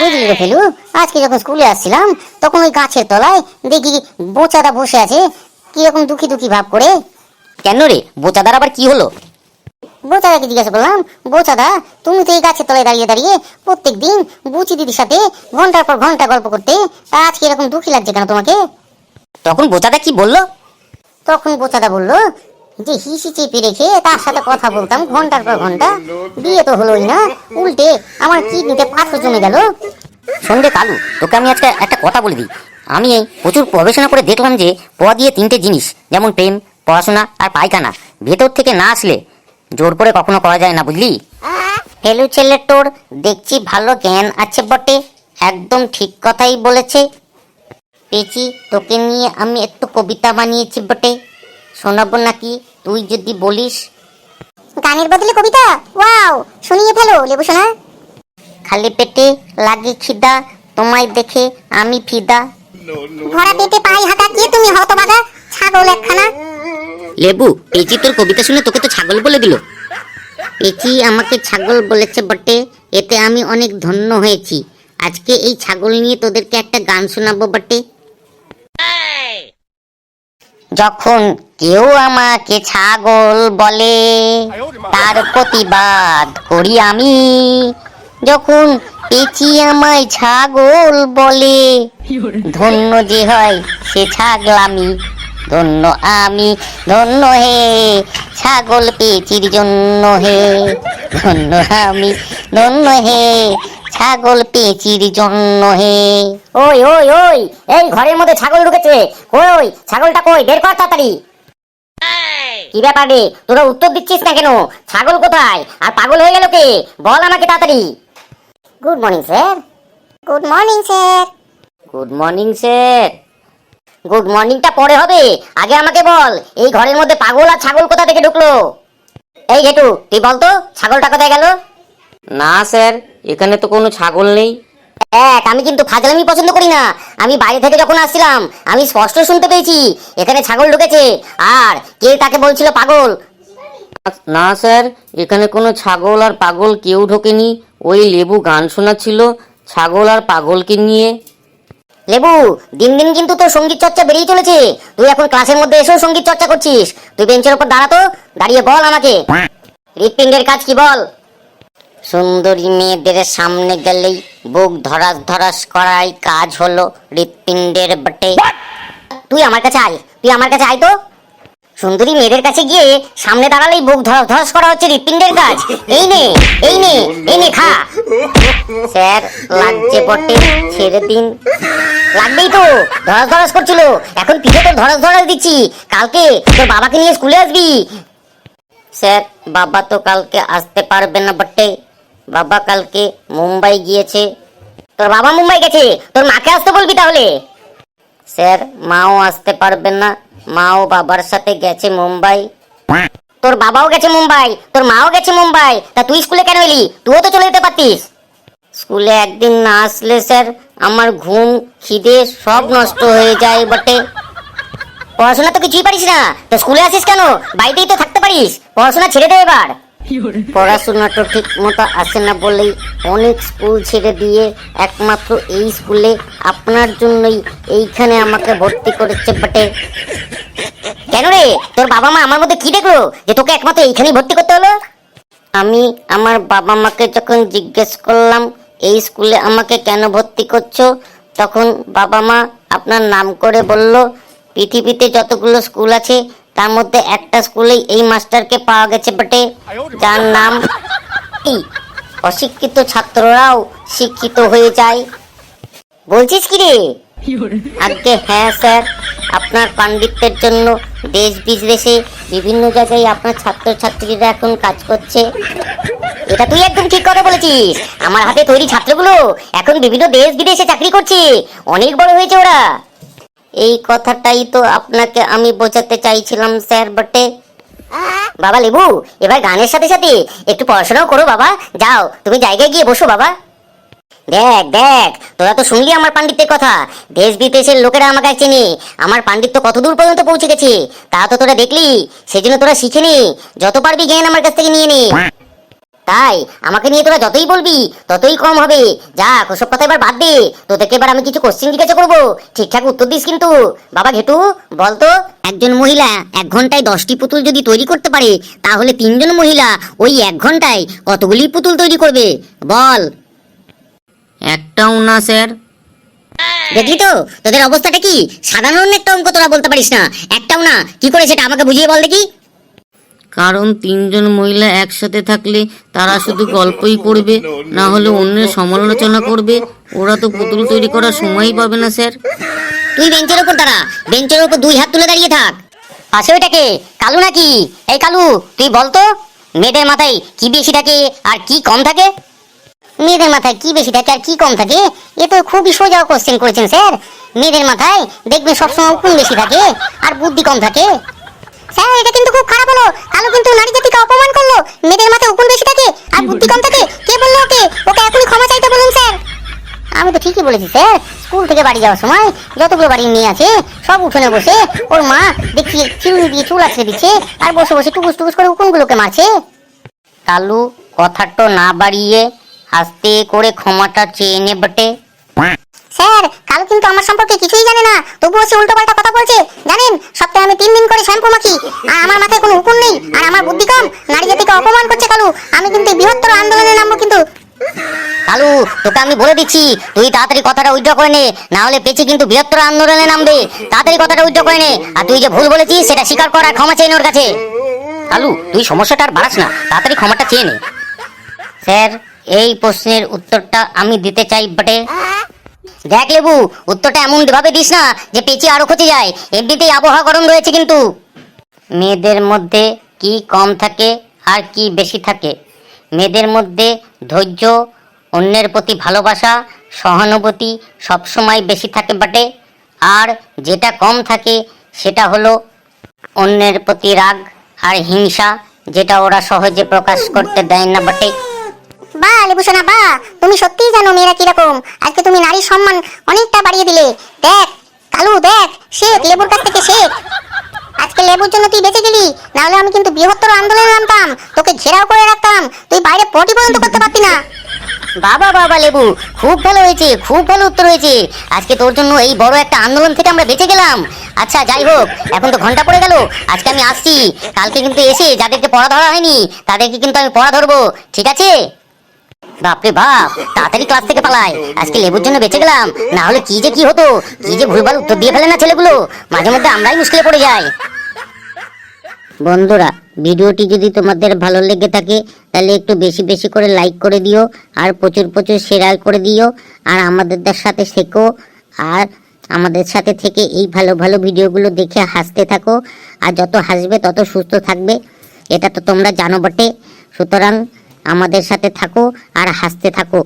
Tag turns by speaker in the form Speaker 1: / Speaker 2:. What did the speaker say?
Speaker 1: বুঝলি রে ফেলু? আজকে যখন স্কুলে আসছিলাম তখন ওই গাছের তলায় দেখি বোচাদা বসে আছে। কীরকম দুঃখী দুঃখী ভাব করে।
Speaker 2: কেন রে? বোচাদার আবার কি হলো?
Speaker 1: বোচাদাকে জিজ্ঞাসা করলাম বোচাদা তুমি তো এই গাছের তলায় দাঁড়িয়ে দাঁড়িয়ে প্রত্যেক দিন বুচি দিদির সাথে ঘণ্টার পর ঘণ্টা গল্প করতে আজকে এরকম দুঃখী লাগছে কেন তোমাকে?
Speaker 2: তখন বোচাদা কি বলল?
Speaker 1: তখন বোচাদা বলল যে হিসি চেপে রেখে তার সাথে কথা বলতাম ঘণ্টার পর ঘণ্টা। বিয়ে তো হলোই না উল্টে আমার কিডনিতে পাথর জমে গেল।
Speaker 2: সন্ধে কালু তোকে আমি আজকে একটা কথা বলে দিই। আমি এই প্রচুর গবেষণা করে দেখলাম যে প দিয়ে তিনটে জিনিস যেমন প্রেম পড়াশোনা আর পায়খানা ভেতর থেকে না আসলে জোর করে কখনো করা যায় না বুঝলি? হেলু ছেলে তোর দেখছি ভালো জ্ঞান আছে বটে। একদম ঠিক কথাই বলেছে। পেঁচি তোকে নিয়ে আমি একটু কবিতা বানিয়েছি বটে। শোনাবো নাকি? তুই যদি বলিস।
Speaker 1: গানের বদলে কবিতা? ওয়াও শুনিয়ে ফেলো লেবু সোনা।
Speaker 2: খালি পেটে লাগে খিদা তোমায় দেখে আমি ফিদা।
Speaker 1: ভরা পেটে পাই হাঁটা কে তুমি? হতবাগা ছাগল একখানা।
Speaker 2: লেবু পেঁচি তোর কবিতা শুনে তোকে তো ছাগল বলে দিল। পেঁচি আমাকে ছাগল বলেছে বটে এতে আমি অনেক ধন্য হয়েছি। আজকে এই ছাগল নিয়ে তোদেরকে একটা গান শোনাবো বটে। যখন কেউ আমাকে ছাগল বলে, তার প্রতিবাদ করি আমি। যখন পেঁচি আমায় ছাগল বলে, ধন্য যে হয় সে ছাগলামি ধন্য আমি, ধন্য হে ছাগল পেঁচির জন্য হে, ধন্য আমি, ধন্য হে ছাগল পেঁচির জন্য হে। ওই ওই ওই এই ঘরের মধ্যে ছাগল ঢুকেছে। কই ছাগলটা কই? বের কর তাড়াতাড়ি। কি ব্যাপার রে? তোরা উত্তর দিচ্ছিস না কেন? ছাগল কোথায়? আর পাগল হয়ে গেল কে? বল আমাকে তাড়াতাড়ি।
Speaker 1: Good morning sir good morning sir
Speaker 2: good morning sir good মর্নিংটা পরে হবে। আগে আমাকে বল এই ঘরের মধ্যে পাগল আর ছাগল কোথা থেকে ঢুকলো? এই ঘেটু তুই বল তো ছাগলটা কোথায় গেল?
Speaker 3: না স্যার এখানে তো কোনো ছাগল নেই।
Speaker 2: এক আমি কিন্তু ফাজলামি পছন্দ করি না। আমি বাইরে থেকে যখন আসছিলাম আমি স্পষ্ট শুনতে পেয়েছি এখানে ছাগল ঢুকেছে। আর কে তাকে বলছিল পাগল?
Speaker 3: না স্যার এখানে কোনো ছাগল আর পাগল কেউ ঢোকেনি। ওই লেবু গান শোনাচ্ছিল ছাগল আর পাগলকে নিয়ে।
Speaker 2: লেবু দিন দিন কিন্তু তোর সংগীত চর্চা বেরিয়ে চলেছে। তুই এখন ক্লাসের মধ্যে এসেও সংগীত চর্চা করছিস। তুই বেঞ্চের উপর দাঁড়াতো দাঁড়িয়ে বল আমাকে। হৃৎপিণ্ডের কাজ কি বল? সুন্দরী মেয়েদের সামনে গেলেই বুক ধরাস ধরাস করাই কাজ হলো হৃৎপিণ্ডের বটে। তুই আমার কাছে আয় তুই আমার কাছে আয় তো। সুন্দরী মেয়েদের কাছে গিয়ে সামনে দাঁড়ালেই বুক ধরাস ধরাস করা হচ্ছে হৃৎপিণ্ডের কাজ। এই নে এই নে এই নে খা। স্যার লাগছে বটে ছেড়ে দিন। লাগবেই তো ধরাস ধরাস করছিল। এখন পিঠে তোর ধরাস ধরাস দিচ্ছি। কালকে তোর বাবাকে নিয়ে স্কুলে আসবি। স্যার বাবা তো কালকে আসতে পারবে না বটে। বাবা কালকে মুম্বাই গিয়েছে। তোর বাবা মুম্বাই গেছে? তোর মাকে আসতে বলবি তাহলে? স্যার, মাও আসতে পারবে না। মাও বাবার সাথে গেছে মুম্বাই। তোর বাবাও গেছে মুম্বাই। তোর মাও গেছে মুম্বাই। তা তুই স্কুলে কেন এলি? তুইও তো চলে যেতে পারতিস। স্কুলে একদিন না আসলে স্যার, আমার ঘুম, খিদে সব নষ্ট হয়ে যায় বটে। পড়াশোনা তো কিছুই পারিস না। তো স্কুলে আসিস কেন? বাড়িতেই তো থাকতে পারিস। পড়াশোনা ছেড়ে দে এবার। পড়াশোনা তো ঠিক মতো আসে না বলেই অনেক স্কুল ছেড়ে দিয়ে একমাত্র এই স্কুলে আপনার জন্যই এইখানে আমাকে ভর্তি করেছে বটে। কেন রে? তোর বাবা মা আমার মধ্যে কি দেখল? যে তোকে একমাত্র এইখানেই ভর্তি করতে হলো? আমি আমার বাবা মাকে যখন জিজ্ঞেস করলাম, এই স্কুলে আমাকে কেন ভর্তি করছ? তখন বাবা মা আপনার নাম করে বলল, পৃথিবীতে যতগুলো স্কুল আছে তার মধ্যে একটা স্কুলেই এই মাস্টারকে পাওয়া গেছে বটে। যার নাম অশিক্ষিত ছাত্ররাও শিক্ষিত হয়ে যায়। বলছিস কি রে? আজকে হ্যাঁ স্যার। আপনার পাণ্ডিত্যের জন্য দেশ বিদেশে বিভিন্ন জায়গায় আপনার ছাত্রছাত্রীরা এখন কাজ করছে। এটা তুই একদম ঠিক কথা বলেছিস। আমার হাতে তৈরি ছাত্রগুলো এখন বিভিন্ন দেশ বিদেশে চাকরি করছে। অনেক বড় হয়েছে ওরা। এই কথাটাই তো আপনাকে আমি বোঝাতে চাইছিলাম, স্যার, বটে। বাবা লেবু, এবার গানের সাথে সাথে একটু পড়াশোনাও করো বাবা। যাও, তুমি জায়গায় গিয়ে বসো বাবা। দেখ দেখ, তোরা তো শুনলি আমার পাণ্ডিত্যের কথা। দেশ বিদেশের লোকেরা আমাকে চেনে। আমার পাণ্ডিত্য কত দূর পর্যন্ত পৌঁছে গেছে? তা তো তোরা দেখলি। সেজন্য তোরা শিখে নি। যত পারবি জ্ঞান আমার কাছ থেকে নিয়ে নে। তাই আমাকে নিয়ে তোরা যতই বলবি ততই কম হবে। যা ওসব কথা এবার বাদ দে। তোদেরকে এবার আমি কিছু কোশ্চেন জিজ্ঞাসা করব। ঠিকঠাক উত্তর দিস কিন্তু। বাবা ঘেটু বলতো একজন মহিলা এক ঘন্টায় দশটি পুতুল যদি তৈরি করতে পারে তাহলে তিনজন মহিলা ওই এক ঘন্টায় কতগুলি পুতুল তৈরি করবে? বল।
Speaker 3: একটাও না স্যার।
Speaker 2: দেখলি তো? তোদের অবস্থাটা কি? সাধারণ একটা অঙ্ক তোরা বলতে পারিস না। একটাও না। কি করে সেটা আমাকে বুঝিয়ে বল দেখি।
Speaker 3: কারণ তিনজন মহিলা একসাথে থাকলে তারা শুধু গল্পই করবে না হলে অন্যের সমালোচনা করবে। ওরা তো পুতুল তৈরি করার সময়ই পাবে না, স্যার।
Speaker 2: তুই বেঞ্চের উপর দাঁড়া। বেঞ্চের উপর দুই হাত তুলে দাঁড়িয়ে থাক। পাশে ওইটাকে। কালু নাকি? এই কালু, তুই বলতো মেয়েদের মাথায় কি বেশি থাকে আর কি কম থাকে?
Speaker 1: মেয়েদের মাথায় কি বেশি থাকে আর কি কম থাকে? এ তো খুবই সোজা কোশ্চেন করেছেন, স্যার। মেয়েদের মাথায় দেখবেন সবসময় উকুন বেশি থাকে আর বুদ্ধি কম থাকে। স্যার এটা কিন্তু খুব খারাপ হলো। কালো কিন্তু নারী জাতিকে অপমান করল। মেয়েদের মাথায় উকুন বেশি থাকে। আর বুদ্ধি কম থাকে কে বলল ওকে? ওকে এখনই ক্ষমা চাইতে বলুন স্যার। আমি তো ঠিকই বলেছি স্যার। স্কুল থেকে বাড়ি যাওয়ার সময় যতগুলো বাড়ি নিয়ে আছে সব উঠোনে বসে ওর মা দেখছি চিরুনি দিয়ে চুল আছড়ে দিচ্ছে আর বসে বসে টুকুস টুকুস করে উকুনগুলোকে মারছে।
Speaker 2: কালু কথাটা না বাড়িয়ে আস্তে করে ক্ষমাটা চেয়ে নে বটে।
Speaker 1: স্যার, কালো কিন্তু আমার সম্পর্কে কিছুই জানে না। তবুও সে উল্টো পাল্টা কথা বলছে। জানেন, সপ্তাহে আমি তিন দিন করে শ্যাম্পু মাখি। আর আমার মাথায় কোনো উকুন নেই। আর আমার বুদ্ধি কম। নারী জাতিকে অপমান করছে কালু। আমি কিন্তু বৃহত্তর আন্দোলনে নামবো কিন্তু।
Speaker 2: কালু, তোকে আমি বলে দিচ্ছি, তুই তাড়াতাড়ি কথাটা উইথড্র করে নে। না হলে পেছি কিন্তু বৃহত্তর আন্দোলনে নামবে। তাড়াতাড়ি কথাটা উইথড্র করে নে। আর তুই যে ভুল বলেছিস, সেটা স্বীকার কর আর ক্ষমা চেয়ে ওর কাছে। কালু, তুই সমস্যাটা আর বাড়াস না। তাড়াতাড়ি ক্ষমাটা চেয়ে নে। স্যার, এই প্রশ্নের উত্তরটা আমি দিতে চাই বটে। দেখ লেবু, উত্তরটা এমন ভাবে দিস না যে পেঁচি আরও খচে যায়। এমনিতেই আবহাওয়া গরম রয়েছে কিন্তু। মেয়েদের মধ্যে কি কম থাকে আর কি বেশি থাকে? মেয়েদের মধ্যে ধৈর্য, অন্যের প্রতি ভালোবাসা, সহানুভূতি সবসময় বেশি থাকে বটে। আর যেটা কম থাকে সেটা হলো অন্যের প্রতি রাগ আর হিংসা, যেটা ওরা সহজে প্রকাশ করতে দেয় না বটে।
Speaker 1: বা লেবুসোনা, বা তুমি সত্যিই জানো মেয়েরা কীরকম। আজকে তুমি নারীর সম্মান অনেকটা বাড়িয়ে দিলে। দেখ, কালু, দেখ, শেখ, লেবুর কাছ থেকে শেখ। আজকে লেবুর জন্য তুই বেঁচে গেলি, নাহলে আমি কিন্তু বৃহত্তর আন্দোলনে নামতাম। তোকে ঘেরাও করে রাখতাম। তুই বাইরে পটি পর্যন্ত করতে পারতি না।
Speaker 2: বাবা বাবা লেবু, খুব ভালো হয়েছে, খুব ভালো উত্তর হয়েছে। আজকে তোর জন্য এই বড় একটা আন্দোলন থেকে আমরা বেঁচে গেলাম। আচ্ছা যাই হোক, এখন তো ঘণ্টা পড়ে গেল। আজকে আমি আসছি। কালকে কিন্তু এসে যাদেরকে পড়া ধরা হয়নি, তাদেরকে কিন্তু আমি পড়া ধরবো। ঠিক আছে? বাপরে বাপ, তাড়াতাড়ি ক্লাস থেকে পালাই। আজকে লেবুর জন্য বেঁচে গেলাম। না হলে কি যে কি হতো? কি যে ভুলভাল উত্তর দিয়ে ফেলে না ছেলেগুলো? মাঝে মধ্যে আমরাই মুশকিলে পড়ে যাই। বন্ধুরা, ভিডিওটি যদি তোমাদের ভালো লেগে থাকে, তাহলে একটু বেশি বেশি করে লাইক করে দিও, আর প্রচুর প্রচুর শেয়ার করে দিও, আর আমাদের সাথে শেখো আর আমাদের সাথে থেকে এই ভালো ভালো ভিডিওগুলো দেখে হাসতে থাকো, আর যত হাসবে তত সুস্থ থাকবে, এটা তো তোমরা জানো বটে। সুতরাং আমাদের সাথে থাকো আর হাসতে থাকো।